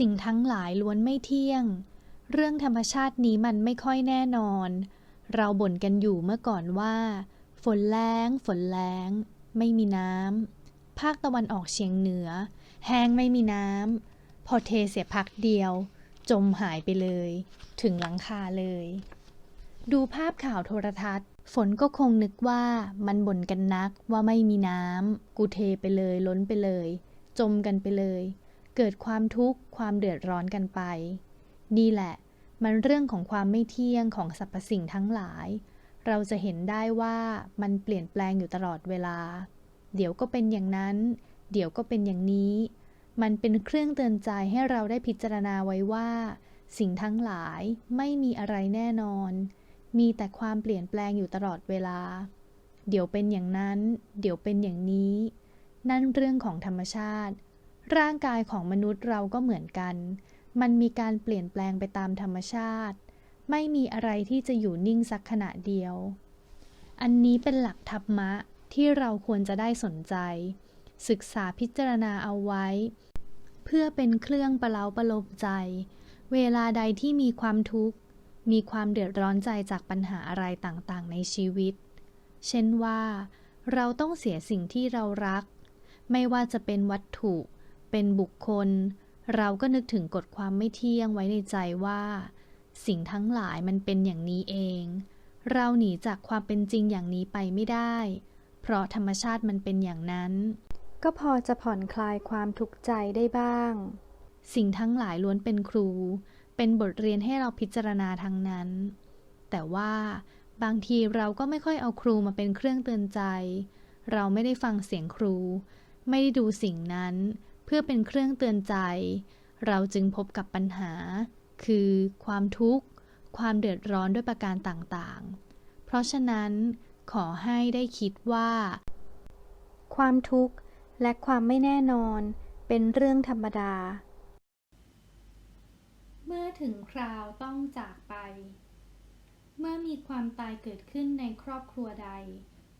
สิ่งทั้งหลายล้วนไม่เที่ยง เรื่องธรรมชาตินี้มันไม่ค่อยแน่นอน เราบ่นกันอยู่เมื่อก่อนว่า ฝนแรงฝนแรงไม่มีน้ำภาคตะวันออกเฉียงเหนือ แห้งไม่มีน้ำพอเทเสียพักเดียว จมหายไปเลย ถึงหลังคาเลย ดูภาพข่าวโทรทัศน์ ฝนก็คงนึกว่ามันบ่นกันนักว่าไม่มีน้ำกูเทไปเลยล้นไปเลย จมกันไปเลย เกิดความทุกข์ความเดือดร้อนกันไป นี่แหละ มันเรื่องของความไม่เที่ยงของสรรพสิ่งทั้งหลาย เราจะเห็นได้ว่ามันเปลี่ยนแปลงอยู่ตลอดเวลา เดี๋ยวก็เป็นอย่างนั้น เดี๋ยวก็เป็นอย่างนี้ มันเป็นเครื่องเตือนใจให้เราได้พิจารณาไว้ว่า สิ่งทั้งหลายไม่มีอะไรแน่นอน มีแต่ความเปลี่ยนแปลงอยู่ตลอดเวลา เดี๋ยวเป็นอย่างนั้น เดี๋ยวเป็นอย่างนี้ นั่นเรื่องของธรรมชาติ ร่างกายของมนุษย์เราก็เหมือนกัน มันมีการเปลี่ยนแปลงไปตามธรรมชาติ ไม่มีอะไรที่จะอยู่นิ่งสักขณะเดียว อันนี้เป็นหลักธรรมะที่เราควรจะได้สนใจ ศึกษาพิจารณาเอาไว้ เพื่อเป็นเครื่องประเล้าประโลมใจ เวลาใดที่มีความทุกข์ มีความเดือดร้อนใจจากปัญหาอะไรต่างๆ ในชีวิต เช่นว่า เราต้องเสียสิ่งที่เรารัก ไม่ว่าจะเป็นวัตถุ เป็นบุคคล เราก็นึกถึงกฎความไม่เที่ยงไว้ในใจว่า สิ่งทั้งหลายมันเป็นอย่างนี้เอง เราหนีจากความเป็นจริงอย่างนี้ไปไม่ได้ เพราะธรรมชาติมันเป็นอย่างนั้น ก็พอจะผ่อนคลายความทุกข์ใจได้บ้าง สิ่งทั้งหลายล้วนเป็นครู เป็นบทเรียนให้เราพิจารณาทั้งนั้น แต่ว่าบางทีเราก็ไม่ค่อยเอาครูมาเป็นเครื่องเตือนใจ เราไม่ได้ฟังเสียงครู ไม่ได้ดูสิ่งนั้นเพื่อเป็นเครื่องเตือนใจ เราจึงพบกับปัญหา คือความทุกข์ ความเดือดร้อนด้วยประการต่างๆ เพราะฉะนั้นขอให้ได้คิดว่า ความทุกข์และความไม่แน่นอนเป็นเรื่องธรรมดา เมื่อถึงคราวต้องจากไป เมื่อมีความตายเกิดขึ้นในครอบครัวใด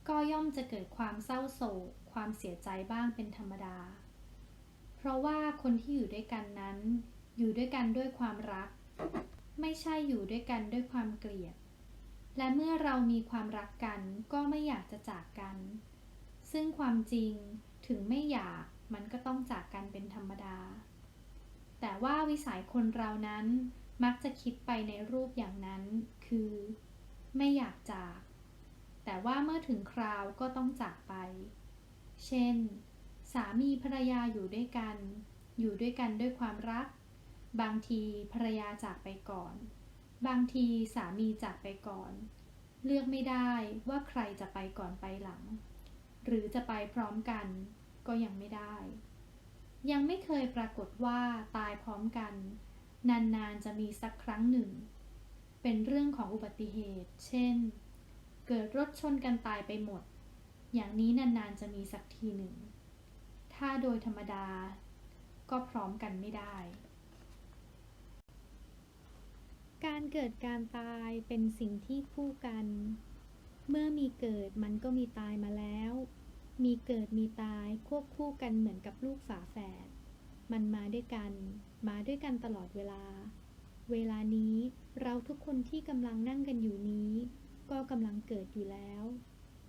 ก็ย่อมจะเกิดความเศร้าโศก ความเสียใจบ้างเป็นธรรมดา เพราะว่าคนที่อยู่ด้วยกันนั้น อยู่ด้วยกันด้วยความรัก ไม่ใช่อยู่ด้วยกันด้วยความเกลียด และเมื่อเรามีความรักกันก็ไม่อยากจะจากกัน ซึ่งความจริงถึงไม่อยากมันก็ต้องจากกันเป็นธรรมดา แต่ว่าวิสัยคนเรานั้นมักจะคิดไปในรูปอย่างนั้น คือ ไม่อยากจาก แต่ว่าเมื่อถึงคราวก็ต้องจากไป เช่น สามีภรรยาอยู่ด้วยกัน อยู่ด้วยกันด้วยความรัก บางทีภรรยาจากไปก่อน บางทีสามีจากไปก่อน เลือกไม่ได้ว่าใครจะไปก่อนไปหลัง หรือจะไปพร้อมกัน ก็ยังไม่ได้ ยังไม่เคยปรากฏว่าตายพร้อมกัน นานๆจะมีสักครั้งหนึ่ง เป็นเรื่องของอุบัติเหตุ เช่น เกิดรถชนกันตายไปหมด อย่างนี้นานๆจะมีสักทีหนึ่ง ถ้าโดยธรรมดา ก็พร้อมกันไม่ได้ การเกิดการตายเป็นสิ่งที่คู่กัน เมื่อมีเกิดมันก็มีตายมาแล้ว มีเกิดมีตายควบคู่กันเหมือนกับลูกฝาแฝด มันมาด้วยกัน มาด้วยกันตลอดเวลา เวลานี้เราทุกคนที่กำลังนั่งกันอยู่นี้ ก็กำลังเกิดอยู่แล้ว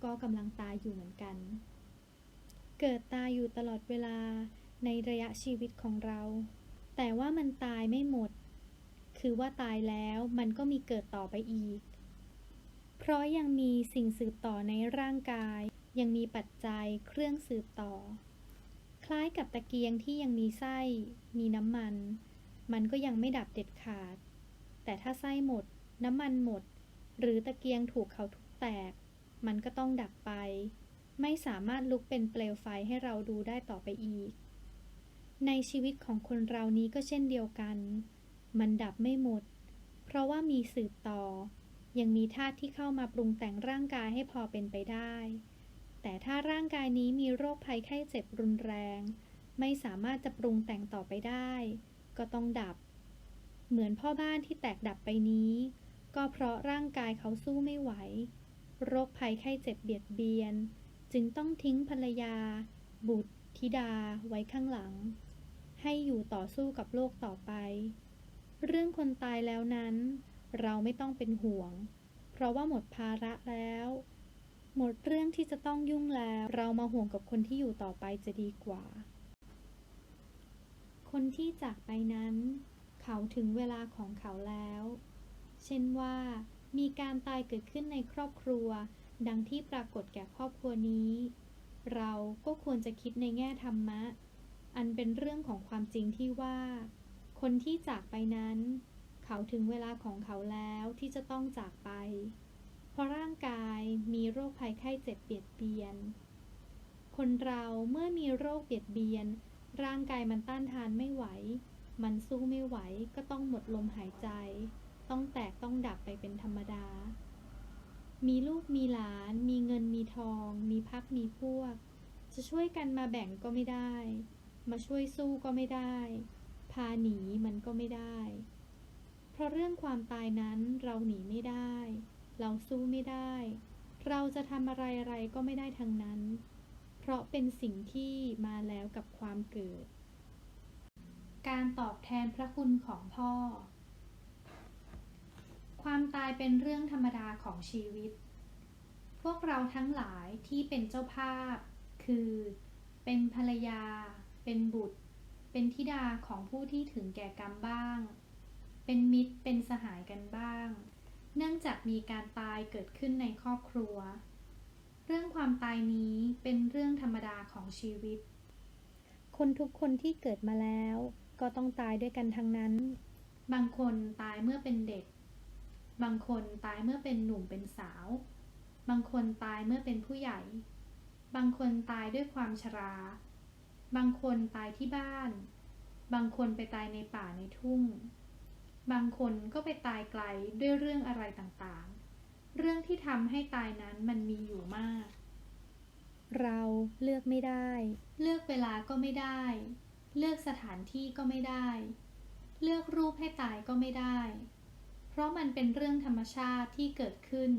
ก็กำลังตายอยู่เหมือนกัน เกิดตายอยู่ตลอดเวลาในระยะชีวิตของเรา แต่ว่ามันตายไม่หมด คือว่าตายแล้วมันก็มีเกิดต่อไปอีก เพราะยังมีสิ่งสืบต่อในร่างกาย ยังมีปัจจัยเครื่องสืบต่อ คล้ายกับตะเกียงที่ยังมีไส้ มีน้ำมัน มันก็ยังไม่ดับเด็ดขาด แต่ถ้าไส้หมด น้ำมันหมด หรือตะเกียงถูกเขาทุบแตก มันก็ต้องดับไป ไม่สามารถลุกเป็นเปลวไฟให้เราดูได้ต่อไปอีก ในชีวิตของคนเรานี้ก็เช่นเดียวกัน มันดับไม่หมด เพราะว่ามีสืบต่อ ยังมีธาตุที่เข้ามาปรุงแต่งร่างกายให้พอเป็นไปได้ แต่ถ้าร่างกายนี้มีโรคภัยไข้เจ็บรุนแรง ไม่สามารถจะปรุงแต่งต่อไปได้ ก็ต้องดับ เหมือนพ่อบ้านที่แตกดับไปนี้ ก็เพราะร่างกายเขาสู้ไม่ไหว โรคภัยไข้เจ็บเบียดเบียน จึงต้องทิ้งภรรยา บุตรธิดาไว้ข้างหลัง ให้อยู่ต่อสู้กับโลกต่อไป เรื่องคนตายแล้วนั้น เราไม่ต้องเป็นห่วง เพราะว่าหมดภาระแล้ว หมดเรื่องที่จะต้องยุ่งแล้ว เรามาห่วงกับคนที่อยู่ต่อไปจะดีกว่า คนที่จากไปนั้น เขาถึงเวลาของเขาแล้ว เช่นว่า มีการตายเกิดขึ้นในครอบครัว ดังที่ปรากฏแก่ครอบครัวนี้ เราก็ควรจะคิดในแง่ธรรมะ อันเป็นเรื่องของความจริงที่ว่า คนที่จากไปนั้น เขาถึงเวลาของเขาแล้วที่จะต้องจากไป เพราะร่างกายมีโรคภัยไข้เจ็บเบียดเบียน คนเราเมื่อมีโรคเบียดเบียน ร่างกายมันต้านทานไม่ไหว มันสู้ไม่ไหวก็ต้องหมดลมหายใจ ต้องแตกต้องดับไปเป็นธรรมดา มีลูกมีหลาน มีเงินมีทอง มีพักมีพวก จะช่วยกันมาแบ่งก็ไม่ได้ มาช่วยสู้ก็ไม่ได้ พาหนีมันก็ไม่ได้ เพราะเรื่องความตายนั้นเราหนีไม่ได้ เราสู้ไม่ได้ เราจะทำอะไรอะไรก็ไม่ได้ทั้งนั้น เพราะเป็นสิ่งที่มาแล้วกับความเกิด การตอบแทนพระคุณของพ่อ ความตายเป็นเรื่องธรรมดาของชีวิต พวกเราทั้งหลายที่เป็นเจ้าภาพ คือ เป็นภรรยา เป็นบุตร เป็นธิดาของผู้ที่ถึงแก่กรรมบ้าง เป็นมิตร เป็นสหายกันบ้าง เนื่องจากมีการตายเกิดขึ้นในครอบครัว เรื่องความตายนี้เป็นเรื่องธรรมดาของชีวิต คนทุกคนที่เกิดมาแล้ว ก็ต้องตายด้วยกันทั้งนั้น บางคนตายเมื่อเป็นเด็ก บางคนตายเมื่อเป็นหนุ่มเป็นสาว บางคนตายเมื่อเป็นผู้ใหญ่ บางคนตายด้วยความชรา บางคนตายที่บ้าน บางคนไปตายในป่าในทุ่ง บางคนก็ไปตายไกลด้วยเรื่องอะไรต่างๆ เรื่องที่ทำให้ตายนั้นมันมีอยู่มาก เราเลือกไม่ได้ เลือกเวลาก็ไม่ได้ เลือกสถานที่ก็ไม่ได้ เลือกรูปให้ตายก็ไม่ได้ เพราะมันเป็นเรื่องธรรมชาติที่เกิดขึ้น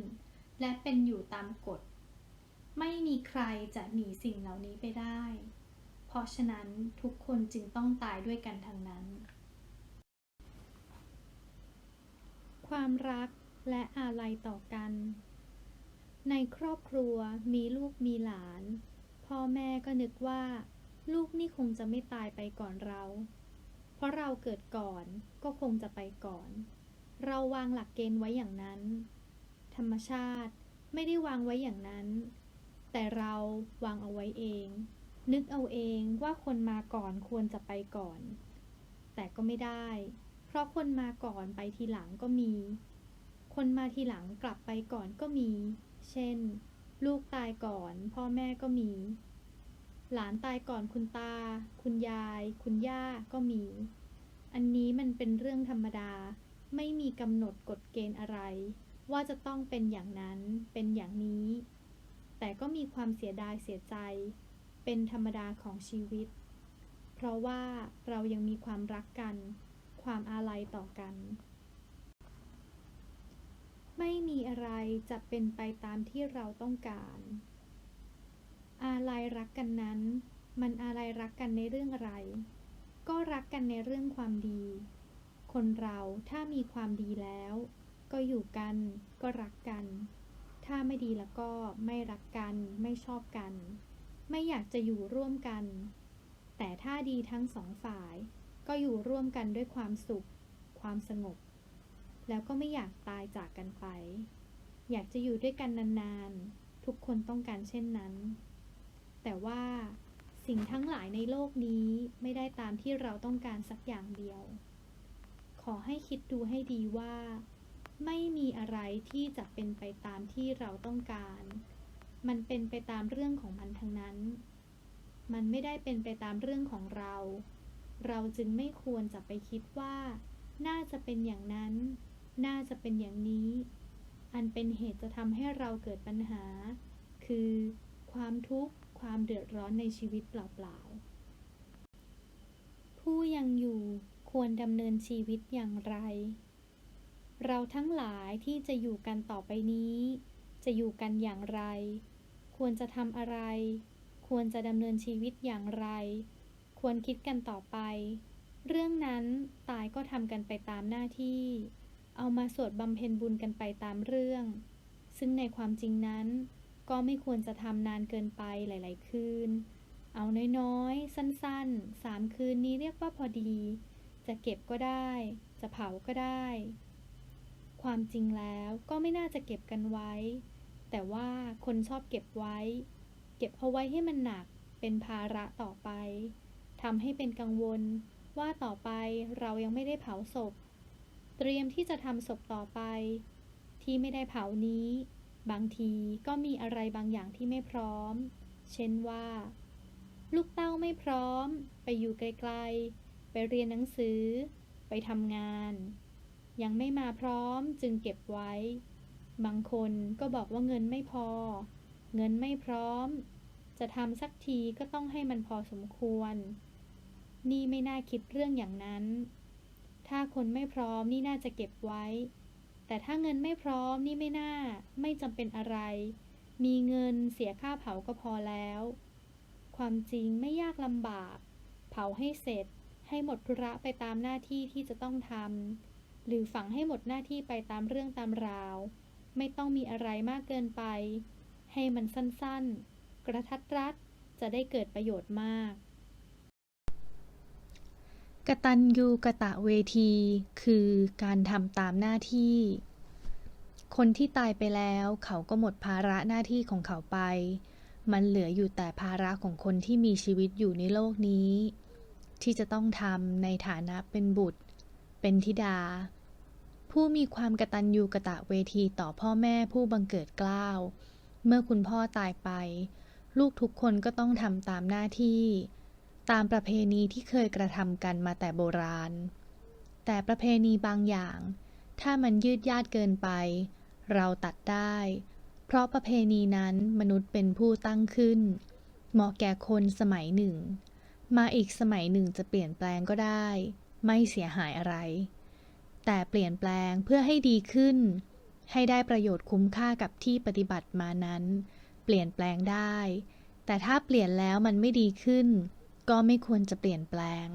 และเป็นอยู่ตามกฎ ไม่มีใครจะหนีสิ่งเหล่านี้ไปได้ เพราะฉะนั้นทุกคนจึงต้องตายด้วยกันทั้งนั้น ความรักและอาลัยต่อกัน ในครอบครัวมีลูกมีหลาน พ่อแม่ก็นึกว่า ลูกนี่คงจะไม่ตายไปก่อนเรา เพราะเราเกิดก่อนก็คงจะไปก่อน เราวางหลักเกณฑ์ไว้อย่างนั้น ธรรมชาติไม่ได้วางไว้อย่างนั้น แต่เราวางเอาไว้เอง นึกเอาเองว่าคนมาก่อนควรจะไปก่อน แต่ก็ไม่ได้ เพราะคนมาก่อนไปทีหลังก็มี คนมาทีหลังกลับไปก่อนก็มี เช่น ลูกตายก่อน พ่อแม่ก็มี หลานตายก่อนคุณตา คุณยาย คุณย่าก็มี อันนี้มันเป็นเรื่องธรรมดา ไม่มีกำหนดกฎเกณฑ์อะไร ว่าจะต้องเป็นอย่างนั้นเป็นอย่างนี้ แต่ก็มีความเสียดายเสียใจ เป็นธรรมดาของชีวิต เพราะว่าเรายังมีความรักกัน ความอาลัยต่อกัน ไม่มีอะไรจะเป็นไปตามที่เราต้องการ อาลัยรักกันนั้น มันอาลัยรักกันในเรื่องอะไร ก็รักกันในเรื่องความดี คนเราถ้ามีความดีแล้ว ก็อยู่กันก็รักกัน ถ้าไม่ดีแล้วก็ไม่รักกันไม่ชอบกัน ไม่อยากจะอยู่ร่วมกัน แต่ถ้าดีทั้งสองฝ่าย ก็อยู่ร่วมกันด้วยความสุข ความสงบ แล้วก็ไม่อยากตายจากกันไป อยากจะอยู่ด้วยกันนานๆ ทุกคนต้องการเช่นนั้น แต่ว่าสิ่งทั้งหลายในโลกนี้ไม่ได้ตามที่เราต้องการสักอย่างเดียว ขอให้คิดดูให้ดีว่า ไม่มีอะไรที่จะเป็นไปตามที่เราต้องการ มันเป็นไปตามเรื่องของมันทั้งนั้น มันไม่ได้เป็นไปตามเรื่องของเรา เราจึงไม่ควรจะไปคิดว่า น่าจะเป็นอย่างนั้น น่าจะเป็นอย่างนี้ อันเป็นเหตุจะทำให้เราเกิดปัญหา คือ ความทุกข์ ความเดือดร้อนในชีวิตเปล่าๆผู้ยังอยู่ ควรดำเนินชีวิตอย่างไร เราทั้งหลายที่จะอยู่กันต่อไปนี้ จะอยู่กันอย่างไร ควรจะทำอะไร ควรจะดำเนินชีวิตอย่างไร ควรคิดกันต่อไป เรื่องนั้นตายก็ทำกันไปตามหน้าที่ เอามาสวดบำเพ็ญบุญกันไปตามเรื่อง ซึ่งในความจริงนั้น ก็ไม่ควรจะทำนานเกินไปหลาย ๆ คืนเอาน้อยๆ สั้นๆ สามคืนนี้เรียกว่าพอดี จะเก็บก็ได้ จะเผาก็ได้ ความจริงแล้วก็ไม่น่าจะเก็บกันไว้ แต่ว่าคนชอบเก็บไว้ เก็บเอาไว้ให้มันหนัก เป็นภาระต่อไป ทำให้เป็นกังวลว่าต่อไปเรายังไม่ได้เผาศพ เตรียมที่จะทำศพต่อไป ที่ไม่ได้เผานี้ บางทีก็มีอะไรบางอย่างที่ไม่พร้อม เช่นว่า ลูกเต้าไม่พร้อม ไปอยู่ไกลๆ ไปเรียนหนังสือ ไปทำงาน ยังไม่มาพร้อมจึงเก็บไว้ บางคนก็บอกว่าเงินไม่พอ เงินไม่พร้อม จะทำสักทีก็ต้องให้มันพอสมควร นี่ไม่น่าคิดเรื่องอย่างนั้น ถ้าคนไม่พร้อมนี่น่าจะเก็บไว้ แต่ถ้าเงินไม่พร้อมนี่ไม่น่า ไม่จำเป็นอะไร มีเงินเสียค่าเผาก็พอแล้ว ความจริงไม่ยากลำบาก เผาให้เสร็จ ให้หมดธุระไปตามหน้าที่ที่จะต้องทำหรือฝังให้หมดหน้าที่ไปตามเรื่องตามราว ไม่ต้องมีอะไรมากเกินไป ให้มันสั้นๆ กระทัดรัดจะได้เกิดประโยชน์มาก กตัญญูกะตะเวที คือการทำตามหน้าที่ คนที่ตายไปแล้วเขาก็หมดภาระหน้าที่ของเขาไป มันเหลืออยู่แต่ภาระของคนที่มีชีวิตอยู่ในโลกนี้ ที่จะต้องทำในฐานะเป็นบุตร เป็นธิดา ผู้มีความกตัญญูกะตะเวทีต่อพ่อแม่ผู้บังเกิดกล้าว เมื่อคุณพ่อตายไป ลูกทุกคนก็ต้องทำตามหน้าที่ ตามประเพณีที่เคยกระทำกันมาแต่โบราณ แต่ประเพณีบางอย่าง ถ้ามันยืดยาดเกินไป เราตัดได้ เพราะประเพณีนั้นมนุษย์เป็นผู้ตั้งขึ้น เหมาะแก่คนสมัยหนึ่ง มาอีกสมัยหนึ่งจะเปลี่ยนแปลงก็ได้ ไม่เสียหายอะไร แต่เปลี่ยนแปลงเพื่อให้ดีขึ้น ให้ได้ประโยชน์คุ้มค่ากับที่ปฏิบัติมานั้น เปลี่ยนแปลงได้ แต่ถ้าเปลี่ยนแล้วมันไม่ดีขึ้น ก็ไม่ควรจะเปลี่ยนแปลง